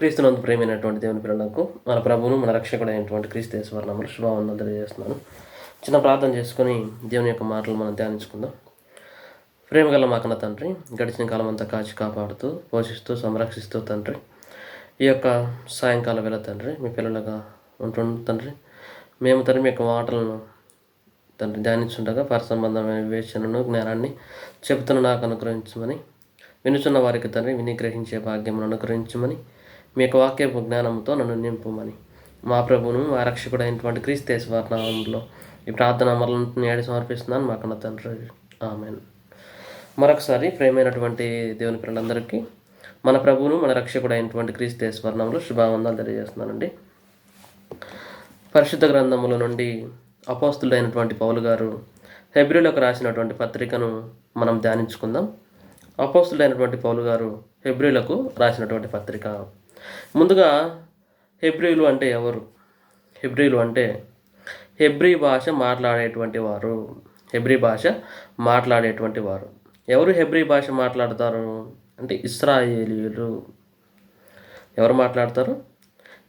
క్రీస్తునందు ప్రేమైనటువంటి దేవుని పిల్లలకు మన ప్రభువును మన రక్షకుడైనటువంటి క్రీస్తు యేసువర్ణములు శుభావందనలు తెలియజేస్తున్నాను. చిన్న ప్రార్థన చేసుకొని దేవుని యొక్క మాటలు మనం ధ్యానించుకుందాం. ప్రేమగల మాకన్న తండ్రి గడిచిన కాలం అంతా కాచి కాపాడుతూ పోషిస్తూ సంరక్షిస్తూ తండ్రి ఈ యొక్క సాయంకాలం వేళ తండ్రి మీ పిల్లలుగా ఉంటుండ తండ్రి. మేము తండ్రి మీ యొక్క మాటలను తండ్రి ధ్యానించుండగా పరసంబంధమైన వివేచనను జ్ఞానాన్ని చెబుతున్న నాకు అనుగ్రహించమని వినుచున్న వారికి తండ్రి విని గ్రహించే భాగ్యమును అనుగ్రహించమని మీ యొక్క వాక్యపు జ్ఞానంతో నన్ను నింపమని. మా ప్రభువును మా రక్షకుడు అయినటువంటి క్రీస్తేశ్వర నామంలో ఈ ప్రార్థన అమరులను ఏడు సమర్పిస్తున్నాను మాకన్న తండ్రి. ఆమెన్. మరొకసారి ప్రేమైనటువంటి దేవుని పిల్లలందరికీ మన ప్రభువును మన రక్షకుడు అయినటువంటి క్రీస్తేశ్వర నామంలో శుభావందాలు తెలియజేస్తున్నానండి. పరిశుద్ధ గ్రంథముల నుండి అపోస్తుడైనటువంటి పౌలు గారు హెబ్రిలకు రాసినటువంటి పత్రికను మనం ధ్యానించుకుందాం. అపోస్తుడైనటువంటి పౌలు గారు హెబ్రిలకు రాసినటువంటి పత్రిక ముందుగా హెబ్రిలు అంటే ఎవరు? హెబ్రిలు అంటే హెబ్రీ భాష మాట్లాడేటువంటి వారు. హెబ్రీ భాష మాట్లాడేటువంటి వారు. ఎవరు హెబ్రీ భాష మాట్లాడతారు? అంటే ఇస్రాయేలీలు. ఎవరు మాట్లాడతారు?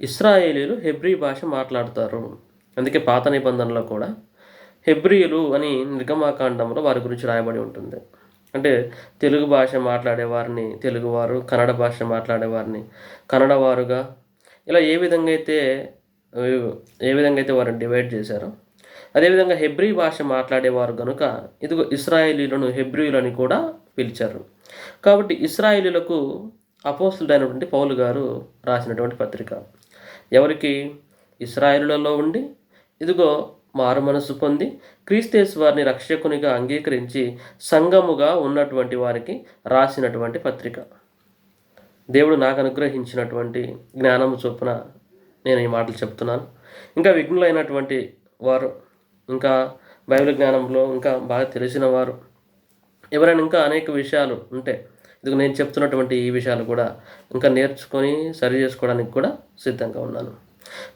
ఇస్రాయేలీలు హెబ్రీ భాష మాట్లాడతారు. అందుకే పాత నిబంధనలో కూడా హెబ్రియులు అని నిర్గమాకాండంలో వారి గురించి రాయబడి ఉంటుంది. అంటే తెలుగు భాష మాట్లాడేవారిని తెలుగువారు కన్నడ భాష మాట్లాడేవారిని కన్నడవారుగా కన్నడ వారుగా ఇలా ఏ విధంగా అయితే ఏ విధంగా అయితే వారిని డివైడ్ చేశారో అదేవిధంగా హెబ్రీ భాష మాట్లాడేవారు కనుక ఇదిగో ఇస్రాయేలీలను హెబ్రియులని కూడా పిలిచారు. కాబట్టి ఇస్రాయేలీలకు అపోస్తుడైనటువంటి పౌలు గారు రాసినటువంటి పత్రిక ఎవరికి? ఇస్రాయేలులలో ఉండి. ఇదిగో మారుమనసు పొంది క్రీస్తేసు వారిని రక్షకునిగా అంగీకరించి సంఘముగా ఉన్నటువంటి వారికి రాసినటువంటి పత్రిక. దేవుడు నాకు అనుగ్రహించినటువంటి జ్ఞానము చొప్పున నేను ఈ మాటలు చెప్తున్నాను. ఇంకా విఘ్నులైనటువంటి వారు ఇంకా బైబిల్ జ్ఞానంలో ఇంకా బాగా తెలిసిన వారు ఎవరైనా ఇంకా అనేక విషయాలు ఉంటే ఇది నేను చెప్తున్నటువంటి ఈ విషయాలు కూడా ఇంకా నేర్చుకొని సరి చేసుకోవడానికి కూడా సిద్ధంగా ఉన్నాను.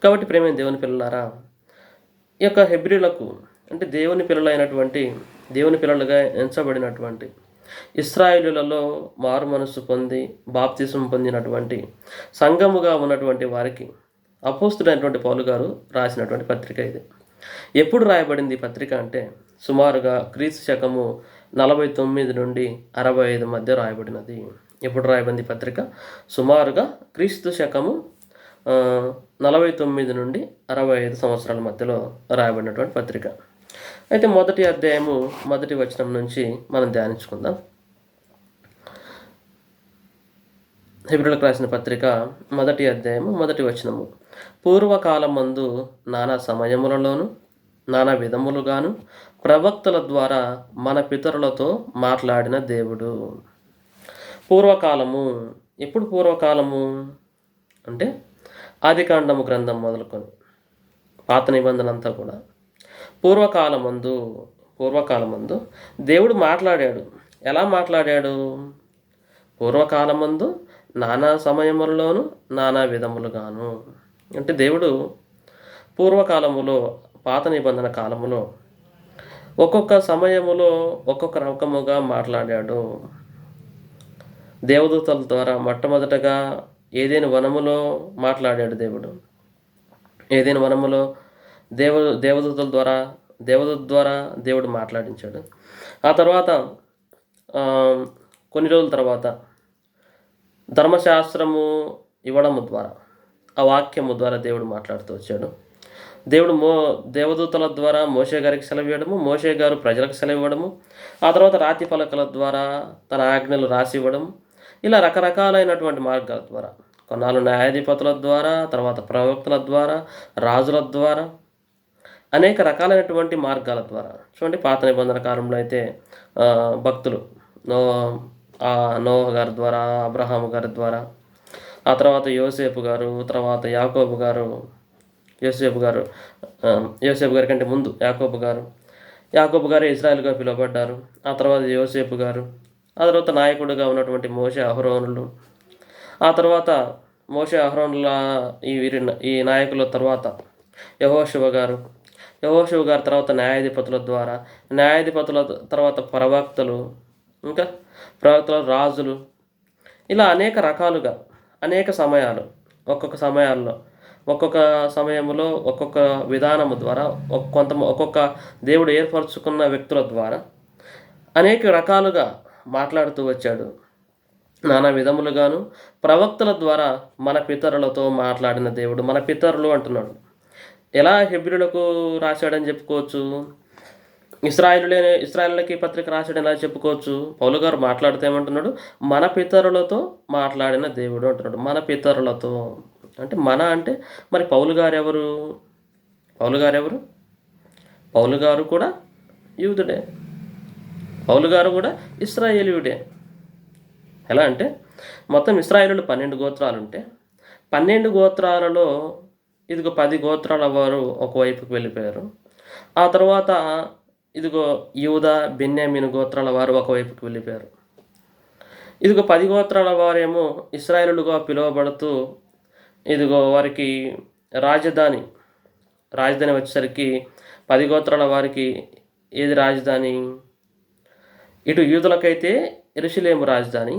కాబట్టి ప్రేమ దేవుని పిల్లలారా ఈ యొక్క హెబ్రిలకు అంటే దేవుని పిల్లలైనటువంటి దేవుని పిల్లలుగా ఎంచబడినటువంటి ఇస్రాయిలులలో మారు మనస్సు పొంది బాప్తిసం పొందినటువంటి సంఘముగా ఉన్నటువంటి వారికి అపోస్తుడైనటువంటి పౌలు గారు రాసినటువంటి పత్రిక ఇది. ఎప్పుడు రాయబడింది పత్రిక అంటే సుమారుగా క్రీస్తు శకము నలభై తొమ్మిది నుండి అరవై ఐదు మధ్య రాయబడినది. ఎప్పుడు రాయబడింది పత్రిక? సుమారుగా క్రీస్తు శకము నలభై తొమ్మిది నుండి అరవై ఐదు సంవత్సరాల మధ్యలో రాయబడినటువంటి పత్రిక. అయితే మొదటి అధ్యాయము మొదటి వచనం నుంచి మనం ధ్యానించుకుందాం. హిబ్రిలకు రాసిన పత్రిక మొదటి అధ్యాయము మొదటి వచనము. పూర్వకాలం మందు నానా సమయములలోను నానా విధములుగాను ప్రవక్తల ద్వారా మన పితరులతో మాట్లాడిన దేవుడు. పూర్వకాలము ఎప్పుడు పూర్వకాలము? అంటే ఆదికాండము గ్రంథం మొదలుకొని పాత నిబంధన అంతా కూడా. పూర్వకాలమందు పూర్వకాలమందు దేవుడు మాట్లాడాడు. ఎలా మాట్లాడాడు? పూర్వకాలమందు నానా సమయములలోనూ నానా విధములుగాను. అంటే దేవుడు పూర్వకాలములో పాత నిబంధన కాలములో ఒక్కొక్క సమయములో ఒక్కొక్క రకముగా మాట్లాడాడు. దేవదూతల ద్వారా మొట్టమొదటగా ఏదైనా వనములో మాట్లాడాడు దేవుడు. ఏదైనా వనములో దేవ దేవదూతల ద్వారా దేవదూత ద్వారా దేవుడు మాట్లాడించాడు. ఆ తర్వాత కొన్ని రోజుల తర్వాత ధర్మశాస్త్రము ఇవ్వడము ద్వారా ఆ వాక్యము ద్వారా దేవుడు మాట్లాడుతూ వచ్చాడు. దేవుడు మో దేవదూతల ద్వారా మోషే గారికి సెలవు ఇవ్వడము మోషే గారు ప్రజలకు సెలవు ఇవ్వడము ఆ తర్వాత రాతి పలకల ద్వారా తన ఆజ్ఞలు రాసి ఇవ్వడము ఇలా రకరకాలైనటువంటి మార్గాల ద్వారా కొన్నాళ్ళు న్యాయాధిపతుల ద్వారా తర్వాత ప్రవక్తల ద్వారా రాజుల ద్వారా అనేక రకాలైనటువంటి మార్గాల ద్వారా. చూడండి పాత నిబంధన కాలంలో అయితే భక్తులు నో నోహ గారి ద్వారా అబ్రహాం గారి ద్వారా ఆ తర్వాత యోసేపు గారు తర్వాత యాకోబు గారు యోసేపు గారు యోసేపు గారి కంటే ముందు యాకోబు గారు యాకోబు గారు ఇజ్రాయెల్గా పిలువబడ్డారు ఆ తర్వాత యోసేపు గారు ఆ తర్వాత నాయకుడిగా ఉన్నటువంటి మోషే అహరోనులు. ఆ తర్వాత మోషే అహరోనుల ఈ వీరి ఈ నాయకుల తర్వాత యహోశివ గారు. యహోశివ గారి తర్వాత న్యాయాధిపతుల ద్వారా న్యాయాధిపతుల తర్వాత ప్రవక్తలు ఇంకా ప్రవక్తల రాజులు. ఇలా అనేక రకాలుగా అనేక సమయాలు ఒక్కొక్క సమయాల్లో ఒక్కొక్క సమయంలో ఒక్కొక్క విధానము ద్వారా కొంత ఒక్కొక్క దేవుడు ఏర్పరచుకున్న వ్యక్తుల ద్వారా అనేక రకాలుగా మాట్లాడుతూ వచ్చాడు. నానా విధములుగాను ప్రవక్తల ద్వారా మన పితరులతో మాట్లాడిన దేవుడు మన పితరులు అంటున్నాడు. ఎలా హెబ్రిలకు రాశాడని చెప్పుకోవచ్చు? ఇస్రాయలులే ఇస్రాయిలకి పత్రిక రాశాడు ఎలా చెప్పుకోవచ్చు? పౌలు గారు మాట్లాడితే ఏమంటున్నాడు? మన పితరులతో మాట్లాడిన దేవుడు అంటున్నాడు. మన పితరులతో. అంటే మన అంటే మరి పౌలు గారు ఎవరు? పౌలు గారు ఎవరు? పౌలు గారు కూడా యూదుడే. పౌలు గారు కూడా ఇస్రాయేలీయుడే. ఎలా అంటే మొత్తం ఇస్రాయేలు పన్నెండు గోత్రాలు ఉంటే పన్నెండు గోత్రాలలో ఇదిగో పది గోత్రాల వారు ఒకవైపుకి వెళ్ళిపోయారు. ఆ తర్వాత ఇదిగో యూద బెన్యామిన్ గోత్రాల వారు ఒకవైపుకి వెళ్ళిపోయారు. ఇదిగో పది గోత్రాల వారేమో ఇస్రాయేలుగా పిలువబడుతూ ఇదిగో వారికి రాజధాని రాజధాని వచ్చేసరికి పది గోత్రాల వారికి ఏది రాజధాని? ఇటు యూదులకైతే ఎరుషులేము రాజధాని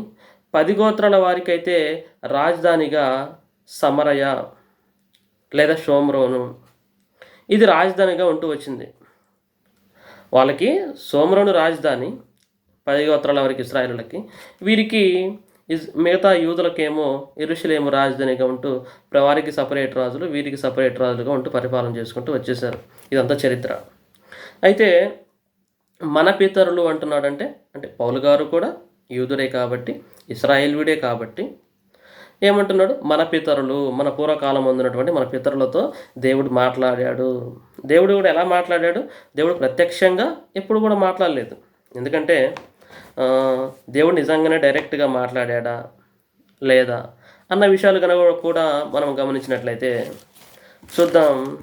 పది గోత్రాల వారికైతే రాజధానిగా సమరయ లేదా సోమరోను. ఇది రాజధానిగా ఉంటూ వచ్చింది. వాళ్ళకి సోమరోను రాజధాని పది గోత్రాల వారికి ఇస్రాయేలులకి. వీరికి ఇస్ మిగతా యూదులకేమో ఎరుషులేము రాజధానిగా ఉంటూ వారికి సపరేట్ రాజులు వీరికి సపరేట్ రాజులుగా ఉంటూ పరిపాలన చేసుకుంటూ వచ్చేసారు. ఇదంతా చరిత్ర. అయితే మన పితరులు అంటున్నాడంటే అంటే పౌలు గారు కూడా యూదుడే కాబట్టి ఇస్రాయేల్విడే కాబట్టి ఏమంటున్నాడు? మన పితరులు మన పూర్వకాలం ఉన్నటువంటి మన పితరులతో దేవుడు మాట్లాడాడు. దేవుడు కూడా ఎలా మాట్లాడాడు? దేవుడు ప్రత్యక్షంగా ఎప్పుడు కూడా మాట్లాడలేదు. ఎందుకంటే దేవుడు నిజంగానే డైరెక్ట్గా మాట్లాడాడా? లేదా? అన్న విషయాలు కనుక కూడా మనం గమనించినట్లయితే చూద్దాం.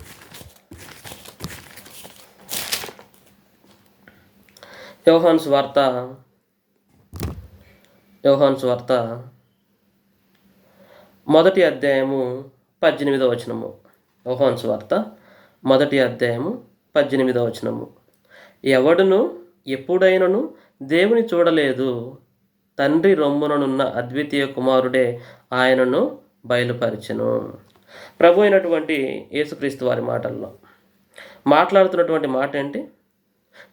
యోహాన్స్ వార్త. యోహాన్స్ వార్త. మొదటి అధ్యాయము పద్దెనిమిదవ వచనము. యోహాన్స్ వార్త. మొదటి అధ్యాయము పద్దెనిమిదవ వచనము. ఎవడును ఎప్పుడైనను దేవుని చూడలేదు. తండ్రి రొమ్ముననున్న అద్వితీయ కుమారుడే ఆయనను బయలుపరిచెను. ప్రభు అయినటువంటి యేసుక్రీస్తు వారి మాటల్లో మాట్లాడుతున్నటువంటి మాట ఏంటి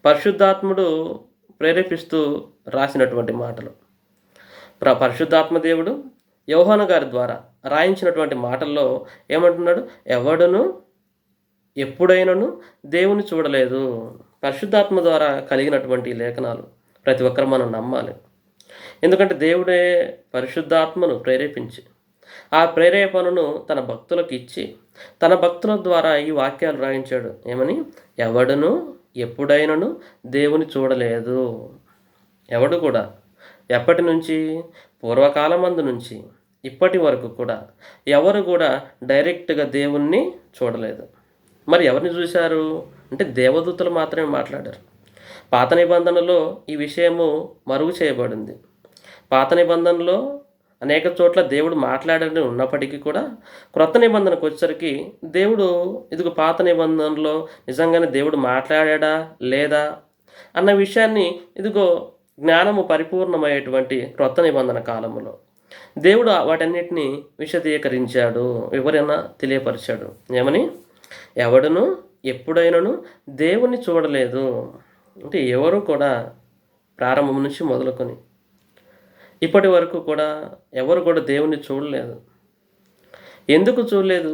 పరిశుద్ధాత్ముడు ప్రేరేపిస్తూ రాసినటువంటి మాటలు. ప్ర పరిశుద్ధాత్మ దేవుడు యోహాన గారి ద్వారా రాయించినటువంటి మాటల్లో ఏమంటున్నాడు? ఎవడును ఎప్పుడైనను దేవుని చూడలేదు. పరిశుద్ధాత్మ ద్వారా కలిగినటువంటి లేఖనాలు ప్రతి ఒక్కరు మనం నమ్మాలి. ఎందుకంటే దేవుడే పరిశుద్ధాత్మను ప్రేరేపించి ఆ ప్రేరేపణను తన భక్తులకు ఇచ్చి తన భక్తుల ద్వారా ఈ వాక్యాలు రాయించాడు. ఏమని? ఎవడును ఎప్పుడైనను దేవుని చూడలేదు. ఎవడు కూడా? ఎప్పటి నుంచి? పూర్వకాలమందు నుంచి. ఇప్పటి వరకు కూడా. ఎవరు కూడా డైరెక్ట్గా దేవుణ్ణి చూడలేదు. మరి ఎవరిని చూశారు? అంటే దేవదూతలు మాత్రమే మాట్లాడారు. పాత నిబంధనలో ఈ విషయము మరుగు చేయబడింది. పాత నిబంధనలో అనేక చోట్ల దేవుడు మాట్లాడని ఉన్నప్పటికీ కూడా క్రొత్త నిబంధనకు వచ్చేసరికి దేవుడు ఇదిగో పాత నిబంధనలో నిజంగానే దేవుడు మాట్లాడా లేదా అన్న విషయాన్ని ఇదిగో జ్ఞానము పరిపూర్ణమయ్యేటువంటి క్రొత్త నిబంధన కాలంలో దేవుడు వాటన్నిటిని విశదీకరించాడు ఎవరైనా తెలియపరిచాడు. ఏమని? ఎవడును? ఎప్పుడైనను? దేవుణ్ణి చూడలేదు. అంటే ఎవరు కూడా ప్రారంభం నుంచి మొదలుకొని ఇప్పటి వరకు కూడా ఎవరు కూడా దేవుణ్ణి చూడలేదు. ఎందుకు చూడలేదు?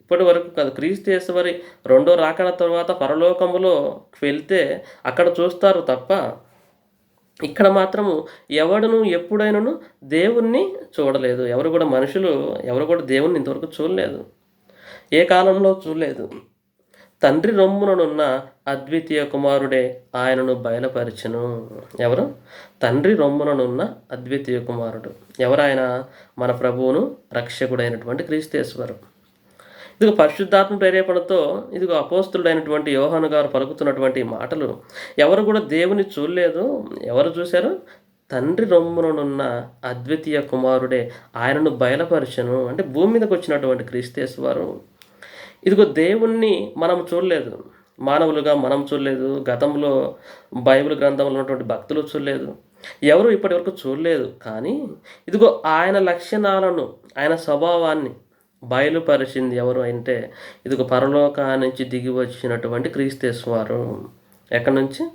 ఇప్పటి వరకు కాదు. క్రీస్తు యేసువారి రెండో రాకడ తర్వాత పరలోకములో వెళ్తే అక్కడ చూస్తారు తప్ప ఇక్కడ మాత్రము ఎవడును ఎప్పుడైనాను దేవుణ్ణి చూడలేదు. ఎవరు కూడా మనుషులు ఎవరు కూడా దేవుణ్ణి ఇంతవరకు చూడలేదు. ఏ కాలంలో చూడలేదు. తండ్రి రొమ్ముననున్న అద్వితీయ కుమారుడే ఆయనను బయలుపరిచెను. ఎవరు? తండ్రి రొమ్ముననున్న అద్వితీయ కుమారుడు. ఎవరాయన? మన ప్రభువును రక్షకుడైనటువంటి క్రీస్తేశ్వరు. ఇదిగో పరిశుద్ధాత్మ ప్రేరేపణతో ఇదిగో అపోస్తుడైనటువంటి యోహాను గారు పలుకుతున్నటువంటి మాటలు. ఎవరు కూడా దేవుని చూడలేదు. ఎవరు చూశారు? తండ్రి రొమ్ముననున్న అద్వితీయ కుమారుడే ఆయనను బయలుపరచను. అంటే భూమి మీదకి వచ్చినటువంటి క్రీస్తేశ్వరు. ఇదిగో దేవుణ్ణి మనం చూడలేదు. మానవులుగా మనం చూడలేదు. గతంలో బైబిల్ గ్రంథంలో ఉన్నటువంటి భక్తులు చూడలేదు. ఎవరు ఇప్పటి వరకు చూడలేదు. కానీ ఇదిగో ఆయన లక్షణాలను ఆయన స్వభావాన్ని బయలుపరిచింది ఎవరు అంటే ఇదిగో పరలోకానికి నుంచి దిగి వచ్చినటువంటి క్రీస్తేశ్వరు ఎక్కడి నుంచి?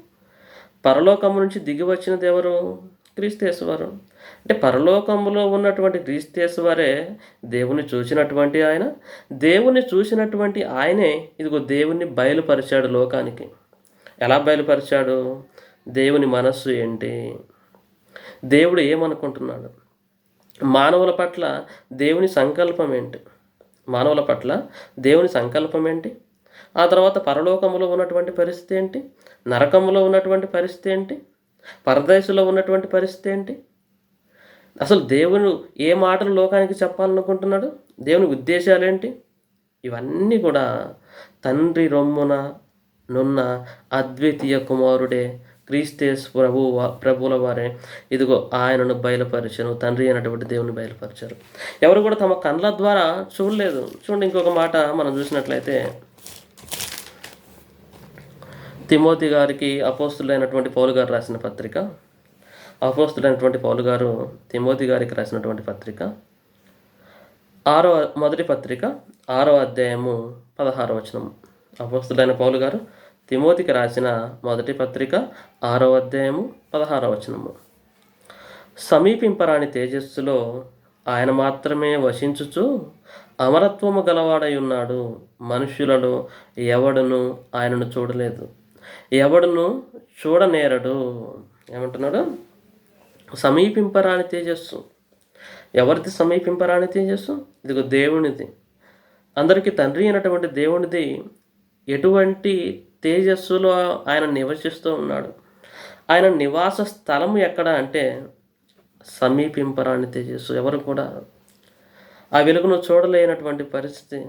పరలోకం నుంచి దిగి వచ్చినది ఎవరు? క్రీస్తేశ్వరు. అంటే పరలోకంలో ఉన్నటువంటి క్రీస్తేశ్వరే దేవుని చూసినటువంటి ఆయన. దేవుని చూసినటువంటి ఆయనే ఇదిగో దేవుణ్ణి బయలుపరిచాడు లోకానికి. ఎలా బయలుపరిచాడు? దేవుని మనస్సు ఏంటి? దేవుడు ఏమనుకుంటున్నాడు? మానవుల పట్ల దేవుని సంకల్పం ఏంటి? మానవుల పట్ల దేవుని సంకల్పం ఏంటి? ఆ తర్వాత పరలోకంలో ఉన్నటువంటి పరిస్థితి ఏంటి? నరకంలో ఉన్నటువంటి పరిస్థితి ఏంటి? పరదేశంలో ఉన్నటువంటి పరిస్థితి ఏంటి? అసలు దేవుడు ఏ మాటలు లోకానికి చెప్పాలనుకుంటున్నాడు? దేవుని ఉద్దేశాలు ఏంటి? ఇవన్నీ కూడా తండ్రి రొమ్మున నున్న అద్వితీయ కుమారుడే క్రీస్తేస్ ప్రభు ప్రభుల వారే. ఇదిగో ఆయనను బయలుపరిచారు తండ్రి అయినటువంటి దేవుని బయలుపరిచారు. ఎవరు కూడా తమ కళ్ళ ద్వారా చూడలేదు. చూడండి ఇంకొక మాట మనం చూసినట్లయితే తిమోతి గారికి అపోస్తులైనటువంటి పౌలు గారు రాసిన పత్రిక. అపోస్తులైనటువంటి పౌలు గారు తిమోతి గారికి రాసినటువంటి పత్రిక. ఆరో మొదటి పత్రిక ఆరో అధ్యాయము పదహారో వచనం. అపోస్తులైన పౌలు గారు తిమోతికి రాసిన మొదటి పత్రిక ఆరో అధ్యాయము పదహారో వచనము. సమీపింపరాని తేజస్సులో ఆయన మాత్రమే వశించుచు అమరత్వము గలవాడై ఉన్నాడు. మనుష్యులలో ఎవడను ఆయనను చూడలేదు. ఎవడును చూడనేరడు. ఏమంటున్నాడు? సమీపింపరాని తేజస్సు. ఎవరిది సమీపింపరాని తేజస్సు? ఇదిగో దేవునిది. అందరికీ తండ్రి అయినటువంటి దేవునిది ఎటువంటి తేజస్సులో ఆయన నివసిస్తూ ఉన్నాడు? ఆయన నివాస స్థలం ఎక్కడ అంటే సమీపింపరాని తేజస్సు. ఎవరు కూడా ఆ వెలుగును చూడలేనటువంటి పరిస్థితి.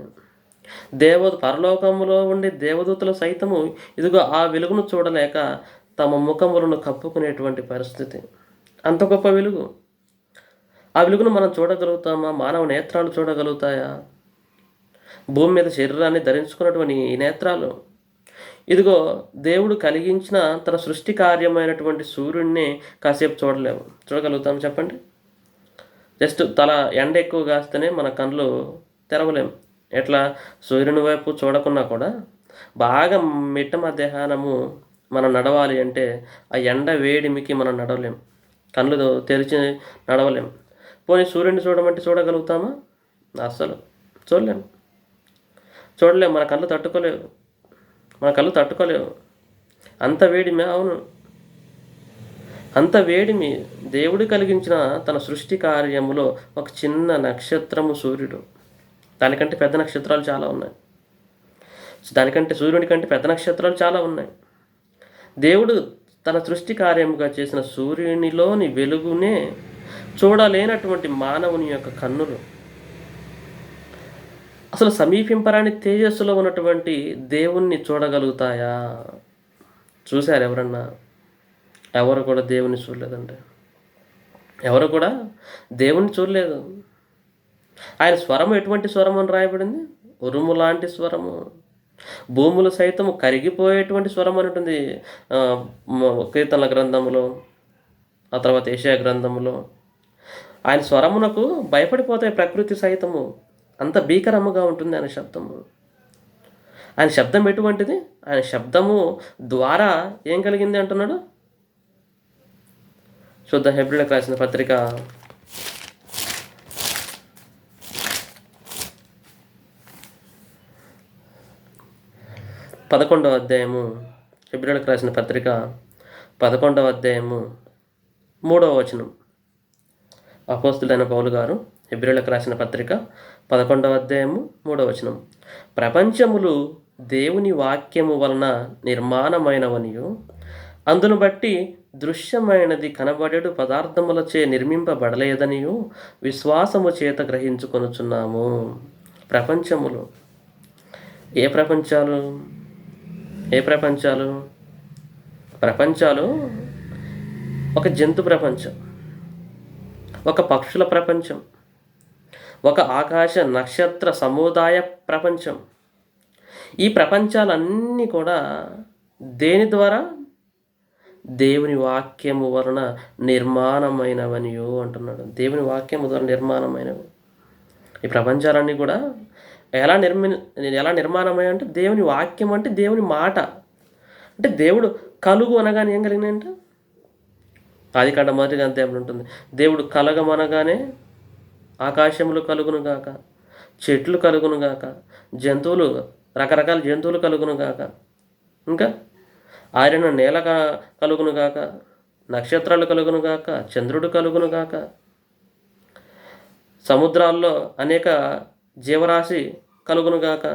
దేవ పరలోకములో ఉండే దేవదూతలు సైతము ఇదిగో ఆ వెలుగును చూడలేక తమ ముఖములను కప్పుకునేటువంటి పరిస్థితి. అంత గొప్ప వెలుగు. ఆ వెలుగును మనం చూడగలుగుతామా? మానవ నేత్రాలు చూడగలుగుతాయా? భూమి మీద శరీరాన్ని ధరించుకున్నటువంటి ఈ నేత్రాలు. ఇదిగో దేవుడు కలిగించిన తన సృష్టి కార్యమైనటువంటి సూర్యుడిని కాసేపు చూడలేము. చూడగలుగుతాం చెప్పండి. జస్ట్ తల ఎండ ఎక్కువ కాస్తేనే మన కళ్ళు తెరవలేము ఎట్లా? సూర్యుని వైపు చూడకున్నా కూడా బాగా మిట్ట మధ్యాహ్నము మనం నడవాలి అంటే ఆ ఎండ వేడిమికి మనం నడవలేం. కళ్ళు తెరిచి నడవలేం. పోనీ సూర్యుని చూడమంటే చూడగలుగుతామా? అస్సలు. చూడలేము చూడలేము మన కళ్ళు తట్టుకోలేవు. మన కళ్ళు తట్టుకోలేవు. అంత వేడిమే అవును. అంత వేడిమి దేవుడు కలిగించిన తన సృష్టి కార్యములో ఒక చిన్న నక్షత్రము సూర్యుడు. దానికంటే పెద్ద నక్షత్రాలు చాలా ఉన్నాయి. దానికంటే సూర్యుడి కంటే పెద్ద నక్షత్రాలు చాలా ఉన్నాయి. దేవుడు తన సృష్టి కార్యముగా చేసిన సూర్యునిలోని వెలుగునే చూడలేనటువంటి మానవుని యొక్క కన్నులు. అసలు సమీపింపరాని తేజస్సులో ఉన్నటువంటి దేవుణ్ణి చూడగలుగుతాయా? చూశారు ఎవరన్నా? ఎవరు కూడా దేవుని చూడలేదండి. ఎవరు కూడా దేవుణ్ణి చూడలేదు. ఆయన స్వరం ఎటువంటి స్వరం అని రాయబడింది? ఉరుము లాంటి స్వరము. భూములు సైతము కరిగిపోయేటువంటి స్వరం అని ఉంటుంది. కీర్తనల గ్రంథములో ఆ తర్వాత ఏషియా గ్రంథములో. ఆయన స్వరమునకు భయపడిపోతాయి ప్రకృతి సైతము. అంత భీకరముగా ఉంటుంది ఆయన శబ్దము. ఆయన శబ్దం ఎటువంటిది? ఆయన శబ్దము ద్వారా ఏం కలిగింది అంటున్నాడు? శుద్ధ హెబ్రిలకు రాసిన పత్రిక పదకొండవ అధ్యాయము ఫిబ్రవరికి రాసిన పత్రిక పదకొండవ అధ్యాయము మూడవ వచనం. అపోస్తులైన పౌలు గారు ఫిబ్రవరికి రాసిన పత్రిక పదకొండవ అధ్యాయము మూడవ వచనం. ప్రపంచములు దేవుని వాక్యము వలన నిర్మాణమైనవనియు అందును బట్టి దృశ్యమైనది కనబడేడు పదార్థములచే నిర్మింపబడలేదనియు విశ్వాసము చేత గ్రహించుకొనుచున్నాము. ప్రపంచములు ఏ ప్రపంచాలు? ఏ ప్రపంచాలు? ప్రపంచాలు ఒక జంతు ప్రపంచం ఒక పక్షుల ప్రపంచం ఒక ఆకాశ నక్షత్ర సముదాయ ప్రపంచం. ఈ ప్రపంచాలన్నీ కూడా దేని ద్వారా? దేవుని వాక్యము వలన నిర్మాణమైనవనియో అంటున్నాడు. దేవుని వాక్యము ద్వారా నిర్మాణమైనవి. ఈ ప్రపంచాలన్నీ కూడా ఎలా నిర్మి ఎలా నిర్మాణమై అంటే దేవుని వాక్యం అంటే దేవుని మాట. అంటే దేవుడు కలుగు అనగానే ఏం కలిగినాయంట? ఆది కాండ మొదటి అంతే ఉంటుంది. దేవుడు కలగమనగానే ఆకాశములు కలుగును గాక చెట్లు కలుగును గాక జంతువులు రకరకాల జంతువులు కలుగును గాక. ఇంకా ఆరిన నేల కలుగును గాక నక్షత్రాలు కలుగును గాక చంద్రుడు కలుగును గాక. సముద్రాల్లో అనేక జీవరాశి కలుగును గాక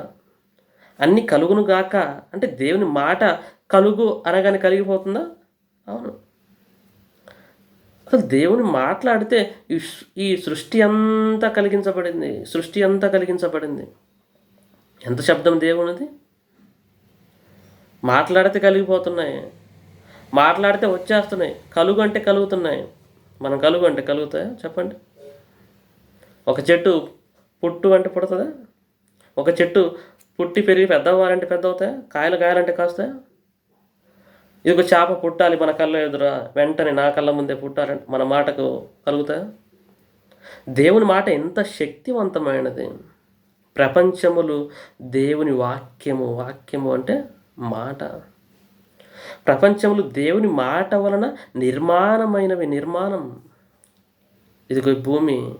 అన్ని కలుగును గాక అంటే దేవుని మాట కలుగు అనగానే కలిగిపోతుందా? అవును. అసలు దేవుని మాట్లాడితే ఈ ఈ సృష్టి అంతా కలిగించబడింది. సృష్టి అంతా కలిగించబడింది. ఎంత శబ్దం దేవునిది? మాట్లాడితే కలిగిపోతున్నాయి. మాట్లాడితే వచ్చేస్తున్నాయి. కలుగు అంటే కలుగుతున్నాయి. మనం కలుగు అంటే కలుగుతాయా? చెప్పండి. ఒక చెట్టు పుట్టు అంటే పుడుతుందా? ఒక చెట్టు పుట్టి పెరిగి పెద్ద పెద్ద అవుతాయా కాయలు కాయాలంటే కాస్తాయా? ఇది ఒక చేప పుట్టాలి మన కళ్ళ ఎదుర వెంటనే నా కళ్ళ ముందే పుట్టాలంటే మన మాటకు కలుగుతాయా? దేవుని మాట ఎంత శక్తివంతమైనది. ప్రపంచములు దేవుని వాక్యము వాక్యము అంటే మాట. ప్రపంచములు దేవుని మాట వలన నిర్మాణమైనవి నిర్మాణం. ఇదిగో భూమి.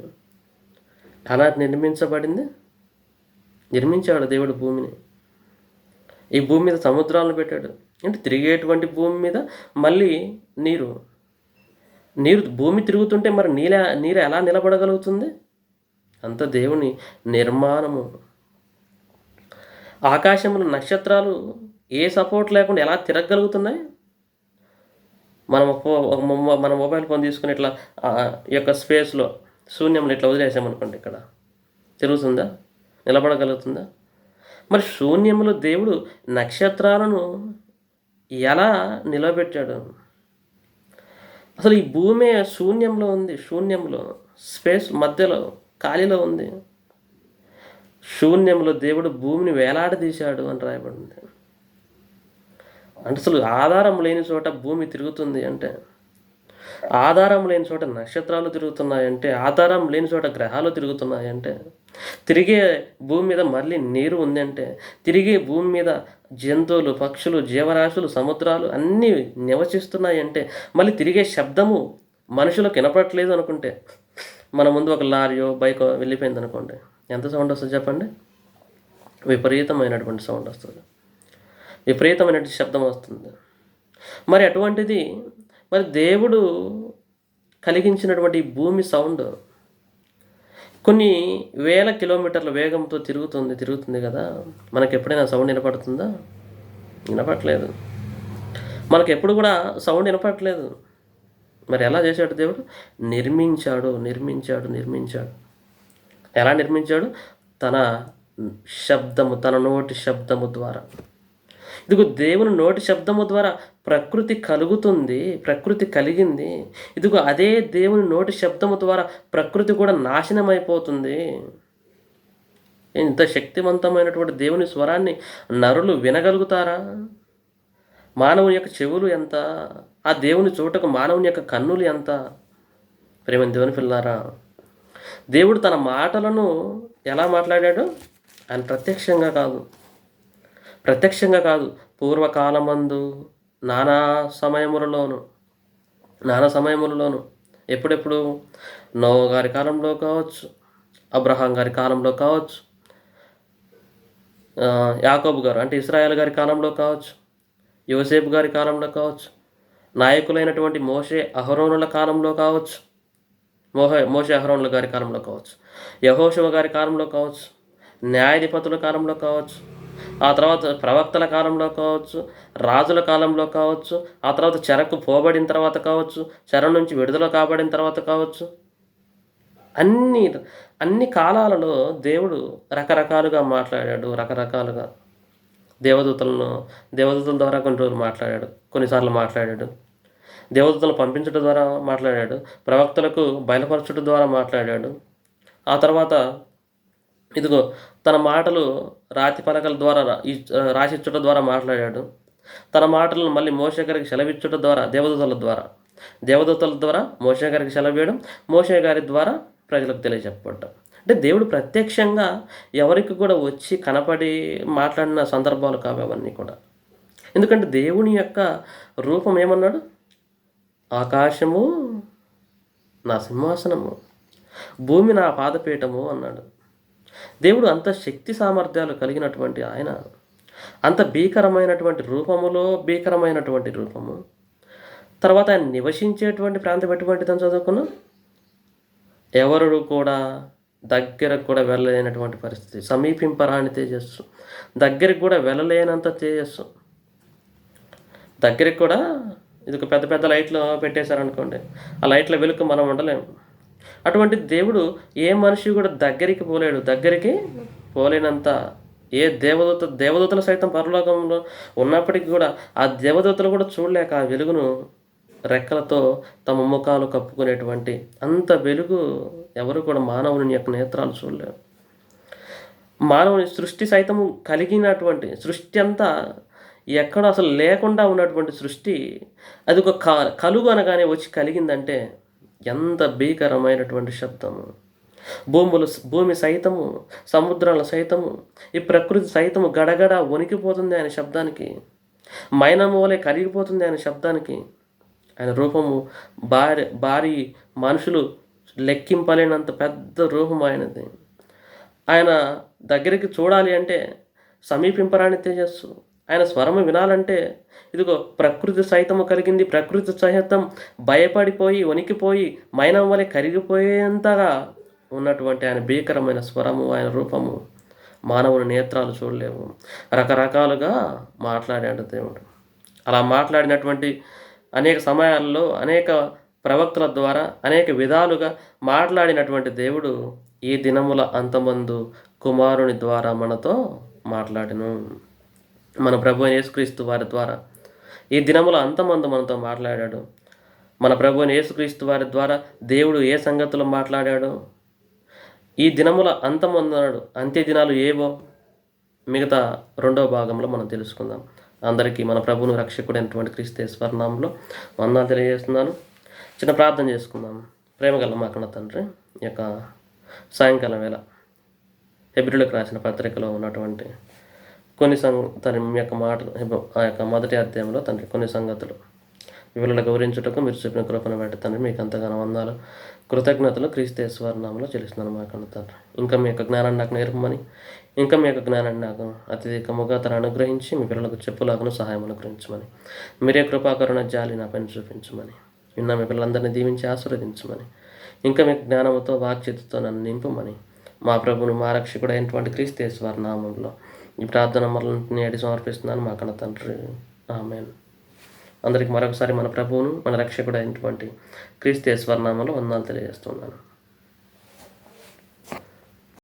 అలా నిర్మించబడింది. నిర్మించాడు దేవుడు భూమిని. ఈ భూమి మీద సముద్రాలను పెట్టాడు. అంటే తిరిగేటువంటి భూమి మీద మళ్ళీ నీరు. నీరు భూమి తిరుగుతుంటే మరి నీళ్ళ నీరు ఎలా నిలబడగలుగుతుంది? అంత దేవుని నిర్మాణము. ఆకాశంలో నక్షత్రాలు ఏ సపోర్ట్ లేకుండా ఎలా తిరగగలుగుతున్నాయి? మనం మన మొబైల్ ఫోన్ తీసుకుని ఇట్లా ఈ యొక్క స్పేస్లో శూన్యంలో ఇట్లా వదిలేసామనుకోండి ఇక్కడ. తిరుగుతుందా నిలబడగలుగుతుందా? మరి శూన్యంలో దేవుడు నక్షత్రాలను ఎలా నిలబెట్టాడు? అసలు ఈ భూమి శూన్యంలో ఉంది శూన్యంలో స్పేస్ మధ్యలో ఖాళీలో ఉంది. శూన్యంలో దేవుడు భూమిని వేలాడదీశాడు అని రాయబడింది. అంటే అసలు ఆధారం లేని చోట భూమి తిరుగుతుంది అంటే ఆధారం లేని చోట నక్షత్రాలు తిరుగుతున్నాయంటే ఆధారం లేని చోట గ్రహాలు తిరుగుతున్నాయంటే తిరిగే భూమి మీద మళ్ళీ నీరు ఉందంటే తిరిగే భూమి మీద జంతువులు పక్షులు జీవరాశులు సముద్రాలు అన్నీ నివసిస్తున్నాయంటే మళ్ళీ తిరిగే శబ్దము మనుషులకు వినపడట్లేదు అనుకుంటే మన ముందు ఒక లారీయో బైకో వెళ్ళిపోయింది అనుకోండి. ఎంత సౌండ్ వస్తుంది చెప్పండి? విపరీతమైనటువంటి సౌండ్ వస్తుంది. విపరీతమైనటువంటి శబ్దం వస్తుంది. మరి అటువంటిది మరి దేవుడు కలిగించినటువంటి భూమి సౌండ్ కొన్ని వేల కిలోమీటర్ల వేగంతో తిరుగుతుంది తిరుగుతుంది కదా. మనకు ఎప్పుడైనా సౌండ్ వినపడుతుందా? వినపట్లేదు మనకు ఎప్పుడు కూడా సౌండ్ వినపట్లేదు మరి ఎలా చేశాడు దేవుడు? నిర్మించాడు నిర్మించాడు నిర్మించాడు. ఎలా నిర్మించాడు? తన శబ్దము తన నోటి శబ్దము ద్వారా. ఇదిగో దేవుని నోటి శబ్దము ద్వారా ప్రకృతి కలుగుతుంది ప్రకృతి కలిగింది. ఇదిగో అదే దేవుని నోటి శబ్దము ద్వారా ప్రకృతి కూడా నాశనం అయిపోతుంది ఇంత శక్తివంతమైనటువంటి దేవుని స్వరాన్ని నరులు వినగలుగుతారా? మానవుని యొక్క చెవులు ఎంత? ఆ దేవుని చూటకు మానవుని యొక్క కన్నులు ఎంత? ప్రేమ దేవుని పిల్లారా దేవుడు తన మాటలను ఎలా మాట్లాడాడు? ఆయన ప్రత్యక్షంగా కాదు. ప్రత్యక్షంగా కాదు పూర్వకాలమందు నానా సమయములలోను నానా సమయములలోను ఎప్పుడెప్పుడు? నో గారి కాలంలో కావచ్చు అబ్రహాం గారి కాలంలో కావచ్చు యాకోబు గారు అంటే ఇస్రాయేల్ గారి కాలంలో కావచ్చు యోసేపు గారి కాలంలో కావచ్చు నాయకులైనటువంటి మోషే అహరోనుల కాలంలో కావచ్చు మోహ మోషే అహరోనుల గారి కాలంలో కావచ్చు యహోశివ గారి కాలంలో కావచ్చు న్యాయాధిపతుల కాలంలో కావచ్చు ఆ తర్వాత ప్రవక్తల కాలంలో కావచ్చు రాజుల కాలంలో కావచ్చు ఆ తర్వాత చెరకు పోబడిన తర్వాత కావచ్చు చెర నుంచి విడుదల కాబడిన తర్వాత కావచ్చు. అన్ని అన్ని కాలాలలో దేవుడు రకరకాలుగా మాట్లాడాడు రకరకాలుగా దేవదూతలను దేవదూతల ద్వారా కొన్ని రోజులు మాట్లాడాడు కొన్నిసార్లు మాట్లాడాడు. దేవదూతలను పంపించడం ద్వారా మాట్లాడాడు ప్రవక్తలకు బయలుపరచడం ద్వారా మాట్లాడాడు. ఆ తర్వాత ఇదిగో తన మాటలు రాతి పలకల ద్వారా ఈ రాసిచ్చుట ద్వారా మాట్లాడాడు. తన మాటలను మళ్ళీ మోషే గారికి సెలవిచ్చుట ద్వారా దేవదూతల ద్వారా. దేవదూతల ద్వారా మోషే గారికి సెలవేయడం మోషే గారి ద్వారా ప్రజలకు తెలియజెప్పడం. అంటే దేవుడు ప్రత్యక్షంగా ఎవరికి కూడా వచ్చి కనపడి మాట్లాడిన సందర్భాలు కావు అవన్నీ కూడా. ఎందుకంటే దేవుని యొక్క రూపం ఏమన్నాడు? ఆకాశము నా సింహాసనము భూమి నా పాదపీఠము అన్నాడు. దేవుడు అంత శక్తి సామర్థ్యాలు కలిగినటువంటి ఆయన. అంత భీకరమైనటువంటి రూపములో భీకరమైనటువంటి రూపము. తర్వాత ఆయన నివసించేటువంటి ప్రాంతం ఎటువంటిదని చదువుకున్నాం? ఎవరు కూడా దగ్గరకు కూడా వెళ్ళలేనటువంటి పరిస్థితి. సమీపింపరాని తేజస్సు. దగ్గరికి కూడా వెళ్ళలేనంత తేజస్సు. దగ్గరికి కూడా ఇది ఒక పెద్ద పెద్ద లైట్లు పెట్టేశారనుకోండి. ఆ లైట్ల వెలుగు మనం ఉండలేము. అటువంటి దేవుడు ఏ మనిషి కూడా దగ్గరికి పోలేడు. దగ్గరికి పోలేనంత ఏ దేవదూత దేవదూతలు సైతం పరలోకంలో ఉన్నప్పటికీ కూడా ఆ దేవదూతలు కూడా చూడలేక ఆ వెలుగును రెక్కలతో తమ ముఖాలు కప్పుకునేటువంటి అంత వెలుగు ఎవరు కూడా మానవుని యొక్క నేత్రాలు చూడలేరు. మానవుని సృష్టి సైతము కలిగినటువంటి సృష్టి అంతా ఎక్కడ అసలు లేకుండా ఉన్నటువంటి సృష్టి అది ఒక కలుగు అనగానే వచ్చి కలిగిందంటే ఎంత భీకరమైనటువంటి శబ్దము. భూములు భూమి సైతము సముద్రాల సైతము ఈ ప్రకృతి సైతము గడగడ వణికిపోతుంది ఆయన శబ్దానికి మైనమూలే కరిగిపోతుంది ఆయన శబ్దానికి ఆయన రూపము భారీ భారీ మనుషులు లెక్కింపలేనంత పెద్ద రూపం ఆయనది. ఆయన దగ్గరికి చూడాలి అంటే సమీపింపరాని తేజస్సు. ఆయన స్వరము వినాలంటే ఇదిగో ప్రకృతి సహితము కలిగింది ప్రకృతి సహితం భయపడిపోయి వణికిపోయి మైనం వలె కరిగిపోయేంతగా ఉన్నటువంటి ఆయన భీకరమైన స్వరము ఆయన రూపము. మానవుని నేత్రాలు చూడలేవు. రకరకాలుగా మాట్లాడాడు దేవుడు. అలా మాట్లాడినటువంటి అనేక సమయాల్లో అనేక ప్రవక్తల ద్వారా అనేక విధాలుగా మాట్లాడినటువంటి దేవుడు ఈ దినముల అంతమందు కుమారుని ద్వారా మనతో మాట్లాడిను. మన ప్రభు యేసుక్రీస్తు వారి ద్వారా. ఈ దినముల అంతమందు మనతో మాట్లాడాడు. మన ప్రభు యేసుక్రీస్తు వారి ద్వారా దేవుడు ఏ సంగతులు మాట్లాడాడు? ఈ దినముల అంతమందన్నాడు అంత్య దినాలు ఏవో? మిగతా రెండవ భాగంలో మనం తెలుసుకుందాం. అందరికీ మన ప్రభును రక్షకుడైనటువంటి క్రీస్తేశ్వర నామంలో వందనాలు తెలియజేస్తున్నాను. చిన్న ప్రార్థన చేసుకుందాం. ప్రేమగల మాకన్న తండ్రి యొక్క సాయంకాలం వేళ హెబ్రిలకు రాసిన పత్రికలో ఉన్నటువంటి కొన్ని సంగ తన యొక్క మాట ఆ యొక్క మొదటి అధ్యాయంలో తండ్రి కొన్ని సంగతులు వివరణ గౌరవించుటకు మీరు చెప్పిన కృపను బట్టి తండ్రి మీకు అంతగానో వందాలు. కృతజ్ఞతలు క్రీస్తేశ్వర నామంలో చెల్లిస్తున్నాను మాకన్న తండ్రి. ఇంకా మీ యొక్క జ్ఞానాన్ని నాకు నేర్పమని ఇంకా మీ యొక్క జ్ఞానాన్ని నాకు అత్యధికముగా తన అనుగ్రహించి మీ పిల్లలకు చెప్పులాగను సహాయం అనుగ్రహించమని మీరే కృపాకరుణ జాలి నా పైన చూపించమని విన్న మీ పిల్లలందరినీ దీవించి ఆశీర్వదించమని ఇంకా మీ జ్ఞానముతో వాక్చిత్తుతో నన్ను నింపమని మా ప్రభును మా రక్షకుడైనటువంటి క్రీస్తేశ్వర నామంలో ఈ ప్రార్థన మరలంటిని నేటి సమర్పిస్తున్నాను మా కన్న తండ్రి. ఆమెను. అందరికి మరొకసారి మన ప్రభువును మన రక్షకుడు అయినటువంటి క్రీస్తేశ్వర నామంలో వందనాలు తెలియజేస్తున్నాను.